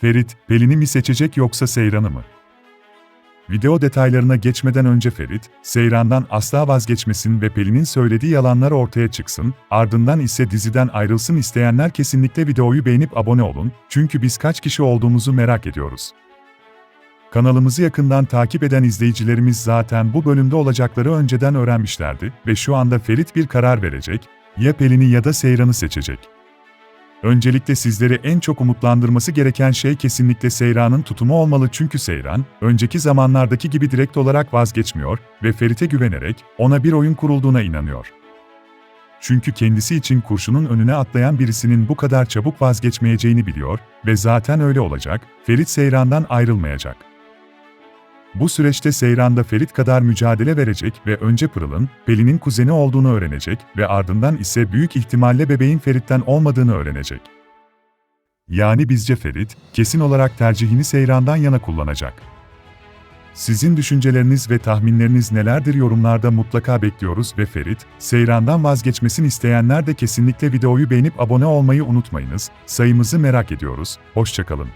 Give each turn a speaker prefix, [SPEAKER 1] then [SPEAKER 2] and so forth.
[SPEAKER 1] Ferit, Pelin'i mi seçecek yoksa Seyran'ı mı? Video detaylarına geçmeden önce Ferit, Seyran'dan asla vazgeçmesin ve Pelin'in söylediği yalanlar ortaya çıksın, ardından ise diziden ayrılsın isteyenler kesinlikle videoyu beğenip abone olun, çünkü biz kaç kişi olduğumuzu merak ediyoruz. Kanalımızı yakından takip eden izleyicilerimiz zaten bu bölümde olacakları önceden öğrenmişlerdi ve şu anda Ferit bir karar verecek, ya Pelin'i ya da Seyran'ı seçecek. Öncelikle sizleri en çok umutlandırması gereken şey kesinlikle Seyran'ın tutumu olmalı çünkü Seyran, önceki zamanlardaki gibi direkt olarak vazgeçmiyor ve Ferit'e güvenerek ona bir oyun kurulduğuna inanıyor. Çünkü kendisi için kurşunun önüne atlayan birisinin bu kadar çabuk vazgeçmeyeceğini biliyor ve zaten öyle olacak, Ferit Seyran'dan ayrılmayacak. Bu süreçte Seyran da Ferit kadar mücadele verecek ve önce Pırıl'ın, Pelin'in kuzeni olduğunu öğrenecek ve ardından ise büyük ihtimalle bebeğin Ferit'ten olmadığını öğrenecek. Yani bizce Ferit, kesin olarak tercihini Seyran'dan yana kullanacak. Sizin düşünceleriniz ve tahminleriniz nelerdir yorumlarda mutlaka bekliyoruz ve Ferit, Seyran'dan vazgeçmesini isteyenler de kesinlikle videoyu beğenip abone olmayı unutmayınız, sayımızı merak ediyoruz, hoşçakalın.